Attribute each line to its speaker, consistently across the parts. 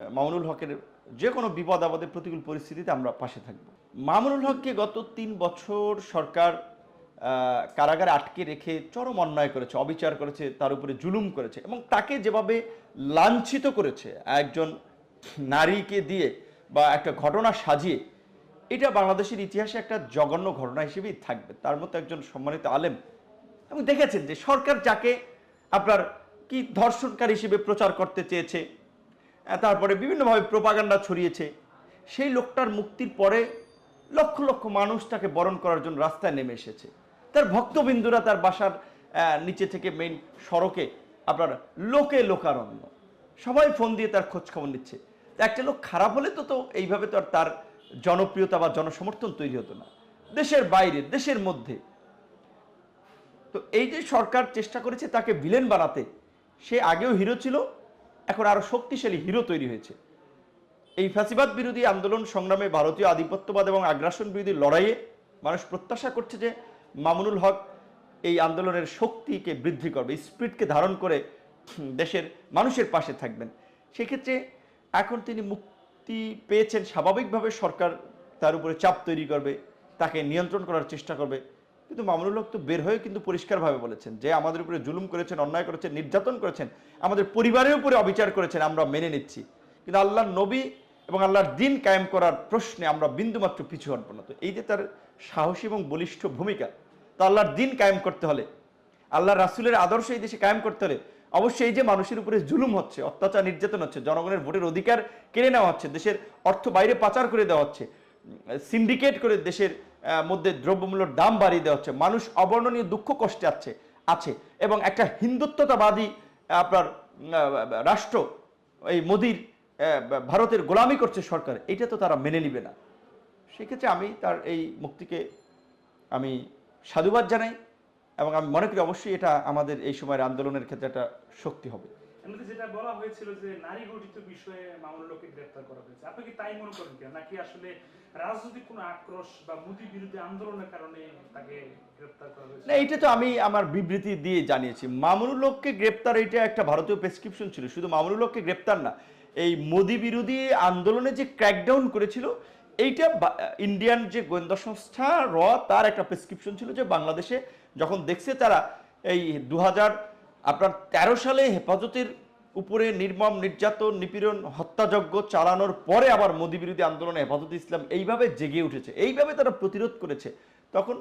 Speaker 1: মামুনুল হকের যে কোনো বিপদ আপদে প্রতিকূল পরিস্থিতিতে আমরা পাশে থাকব। মামুনুল হককে গত তিন বছর সরকার কারাগারে আটকে রেখে চরম অন্যায় করেছে, অবিচার করেছে, তার উপরে জুলুম করেছে এবং তাকে যেভাবে লাঞ্ছিত করেছে, একজন নারীকে দিয়ে বা একটা ঘটনা সাজিয়ে, এটা বাংলাদেশের ইতিহাসে একটা জঘন্য ঘটনা হিসেবেই থাকবে। তার মতো একজন সম্মানিত আলেম, এবং দেখেছেন যে সরকার যাকে আপনার কি ধর্ষণকারী হিসেবে প্রচার করতে চেয়েছে তারপরে বিভিন্নভাবে প্রপাগান্ডা ছড়িয়েছে। সেই লোকটার মুক্তির পরে লক্ষ লক্ষ মানুষ তাকে বরণ করার জন্য রাস্তায় নেমে এসেছে। তার ভক্তবিন্দুরা তার বাসার নিচে থেকে মেইন সড়কে আপনার লোকে লোকারণ্য। সবাই ফোন দিয়ে তার খোঁজ খবর নিচ্ছে। একটা লোক খারাপ হলে তো তো এইভাবে তো আর তার জনপ্রিয়তা বা জনসমর্থন তৈরি হতো না। দেশের বাইরে, দেশের মধ্যে। তো এই যে সরকার চেষ্টা করেছে তাকে ভিলেন বানাতে, সে আগেও হিরো ছিল এখন আরও শক্তিশালী হিরো তৈরি হয়েছে। এই ফ্যাসিবাদ বিরোধী আন্দোলন সংগ্রামে ভারতীয় আধিপত্যবাদ এবং আগ্রাসন বিরোধী লড়াইয়ে মানুষ প্রত্যাশা করছে যে মামুনুল হক এই আন্দোলনের শক্তিকে বৃদ্ধি করবে, স্পিডকে ধারণ করে দেশের মানুষের পাশে থাকবেন। সেক্ষেত্রে এখন তিনি মুক্তি পেয়েছেন, স্বাভাবিকভাবে সরকার তার উপরে চাপ তৈরি করবে, তাকে নিয়ন্ত্রণ করার চেষ্টা করবে। কিন্তু মামুনুল হক তো বের হয়ে কিন্তু পরিষ্কারভাবে বলেছেন যে আমাদের উপরে জুলুম করেছেন, অন্যায় করেছেন, নির্যাতন করেছেন, আমাদের পরিবারের উপরে অবিচার করেছেন আমরা মেনে নিচ্ছি। কিন্তু আল্লাহর নবী এবং আল্লাহর দিন কায়েম করার প্রশ্নে আমরা বিন্দুমাত্র পিছু হটব না। তো এই যে তার সাহসী এবং বলিষ্ঠ ভূমিকা, তো আল্লাহর দিন কায়েম করতে হলে আল্লাহ রাসুলের আদর্শ এই দেশে কায়েম করতে হলে অবশ্যই এই যে মানুষের উপরে জুলুম হচ্ছে, অত্যাচার, নির্যাতন হচ্ছে, জনগণের ভোটের অধিকার কেড়ে নেওয়া হচ্ছে, দেশের অর্থ বাইরে পাচার করে দেওয়া হচ্ছে সিন্ডিকেট করে দেশের মধ্যে দ্রব্যমূল্যের দাম বাড়িয়ে দেওয়া হচ্ছে। মানুষ অবর্ণনীয় দুঃখ কষ্টে আছে আছে। এবং একটা হিন্দুত্বতাবাদী আপনার রাষ্ট্র, এই মোদির ভারতের গোলামি করছে সরকার, এটা তো তারা মেনে নিবে না। সেক্ষেত্রে আমি তার এই মুক্তিকে আমি সাধুবাদ জানাই এবং আমি মনে করি অবশ্যই এটা আমাদের এই সময়ের আন্দোলনের ক্ষেত্রে একটা শক্তি হবে।
Speaker 2: এমনিতে যেটা বলা হয়েছিল যে নারী গঠিত বিষয়ে গ্রেফতার করা হয়েছে। আপনি কি তাই মনে করেন কিনা? নাকি আসলে রাজনৈতিক কোনো আক্রোশ বা মোদি আন্দোলনের কারণে তাকে গ্রেফতার করা হয়েছে?
Speaker 1: না, এটা তো আমি আমার বিবৃতি দিয়ে জানিয়েছি। মামুনুল হককে গ্রেপ্তার, এটা একটা ভারতীয় প্রেসক্রিপশন ছিল। শুধু মামুনুল হককে গ্রেপ্তার না, এই মোদি বিরোধী আন্দোলনে যে ক্র্যাকডাউন করেছিল, এইটা ইন্ডিয়ান যে গোয়েন্দা সংস্থা র, তার একটা প্রেসক্রিপশন ছিল যে বাংলাদেশে যখন দেখছে তারা এই দু হাজার আপনার তেরো সালে হেফাজতের উপরে নির্মম, নির্যাতন, নিপীড়ন, হত্যাযজ্ঞ চালানোর পরে আবার মোদি বিরোধী আন্দোলনে হেফাজত ইসলাম এইভাবে জেগে উঠেছে, এইভাবে তারা প্রতিরোধ করেছে, তখন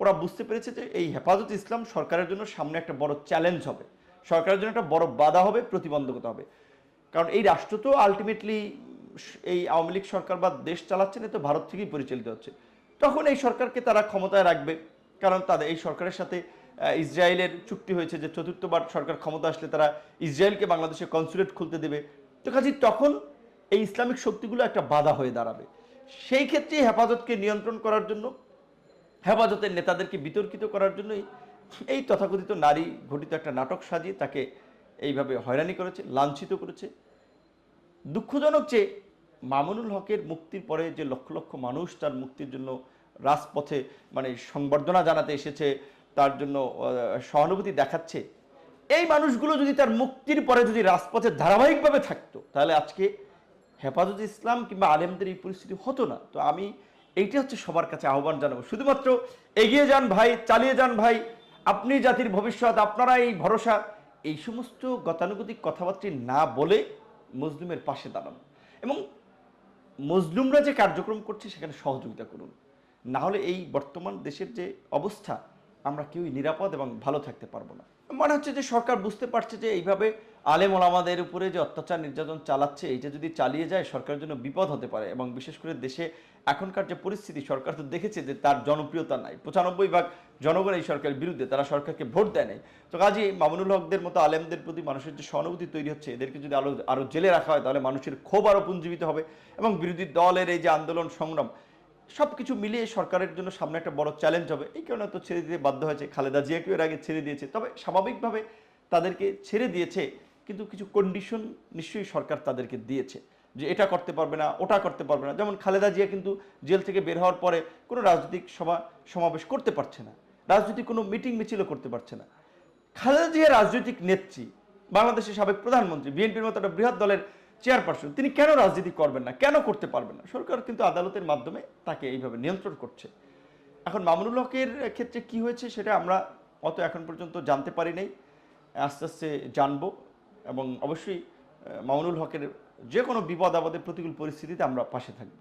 Speaker 1: ওরা বুঝতে পেরেছে যে এই হেফাজত ইসলাম সরকারের জন্য সামনে একটা বড় চ্যালেঞ্জ হবে, সরকারের জন্য একটা বড় বাধা হবে, প্রতিবন্ধকতা হবে। কারণ এই রাষ্ট্র তো আলটিমেটলি এই আওয়ামী লীগ সরকার বা দেশ চালাচ্ছেন, এ তো ভারত থেকেই পরিচালিত হচ্ছে। তখন এই সরকারকে তারা ক্ষমতায় রাখবে, কারণ তাদের, এই সরকারের সাথে ইসরায়েলের চুক্তি হয়েছে যে চতুর্থবার সরকার ক্ষমতা আসলে তারা ইসরায়েলকে বাংলাদেশে কনসুলেট খুলতে দেবে। তো কাজে, তখন এই ইসলামিক শক্তিগুলো একটা বাধা হয়ে দাঁড়াবে। সেই ক্ষেত্রে হেফাজতকে নিয়ন্ত্রণ করার জন্য, হেফাজতের নেতাদেরকে বিতর্কিত করার জন্যই এই তথাকথিত নারী ঘটিত একটা নাটক সাজিয়ে তাকে এইভাবে হয়রানি করেছে, লাঞ্ছিত করেছে। দুঃখজনক যে মামুনুল হকের মুক্তির পরে যে লক্ষ লক্ষ মানুষ তার মুক্তির জন্য রাজপথে মানে সংবর্ধনা জানাতে এসেছে তার জন্য সহানুভূতি দেখাচ্ছে। এই মানুষগুলো যদি তার মুক্তির পরে যদি রাজপথে ধারাবাহিকভাবে থাকতো, তাহলে আজকে হেফাজত ইসলাম কিংবা আলেমদের এই পরিস্থিতি হতো না। তো আমি এইটা হচ্ছে সবার কাছে আহ্বান জানাব। শুধুমাত্র এগিয়ে যান ভাই, চালিয়ে যান ভাই, আপনি জাতির ভবিষ্যৎ, আপনারা এই ভরসা, এই সমস্ত গতানুগতিক কথাবার্তা না বলে মজলুমের পাশে দাঁড়ান। এবং মজলুমরা যে কার্যক্রম করছে, সেখানে সহযোগিতা করুন। না হলে এই বর্তমান দেশের যে অবস্থা আমরা কেউই নিরাপদ এবং ভালো থাকতে পারব না। মনে হচ্ছে যে সরকার বুঝতে পারছে যে এইভাবে আলেম ওলামাদের উপরে যে অত্যাচার নির্যাতন চালাচ্ছে, এইটা যদি চালিয়ে যায়, সরকারের জন্য বিপদ হতে পারে এবং বিশেষ করে দেশে এখনকার যে পরিস্থিতি, সরকার তো দেখেছে যে তার জনপ্রিয়তা নাই। পঁচানব্বই ভাগ জনগণ এই সরকারের বিরুদ্ধে, তারা সরকারকে ভোট দেয় নাই। তো কাজে মামুনুল হকদের মতো আলেমদের প্রতি মানুষের যে সহানুভূতি তৈরি হচ্ছে, এদেরকে যদি আরও আরও জেলে রাখা হয়, তাহলে মানুষের ক্ষোভ আরও পুঞ্জীবিত হবে এবং বিরোধী দলের এই যে আন্দোলন সংগ্রাম সব কিছু মিলিয়ে সরকারের জন্য সামনে একটা বড় চ্যালেঞ্জ হবে। এই কারণে তো ছেড়ে দিতে বাধ্য হয়েছে। খালেদা জিয়াকেও এর আগে ছেড়ে দিয়েছে। তবে স্বাভাবিকভাবে তাদেরকে ছেড়ে দিয়েছে, কিন্তু কিছু কন্ডিশন নিশ্চয়ই সরকার তাদেরকে দিয়েছে যে এটা করতে পারবে না, ওটা করতে পারবে না। যেমন খালেদা জিয়া কিন্তু জেল থেকে বের হওয়ার পরে কোনো রাজনৈতিক সভা, সমাবেশ করতে পারছে না। রাজনৈতিক কোনো মিটিং মিছিলও করতে পারছে না। খালেদা জিয়া রাজনৈতিক নেত্রী, বাংলাদেশের সাবেক প্রধানমন্ত্রী, বিএনপির মতো একটা বৃহৎ দলের চেয়ারপারসন তিনি কেন রাজনীতি করবেন না? কেন করতে পারবেন না? সরকার কিন্তু আদালতের মাধ্যমে তাকে এইভাবে নিয়ন্ত্রণ করছে। এখন মামুনুল হকের ক্ষেত্রে কি হয়েছে সেটা আমরা অত এখন পর্যন্ত জানতে পারি নাই। আস্তে আস্তে জানব এবং অবশ্যই মামুনুল হকের যে কোনো বিপদ আপদের প্রতিকূল পরিস্থিতিতে আমরা পাশে থাকব।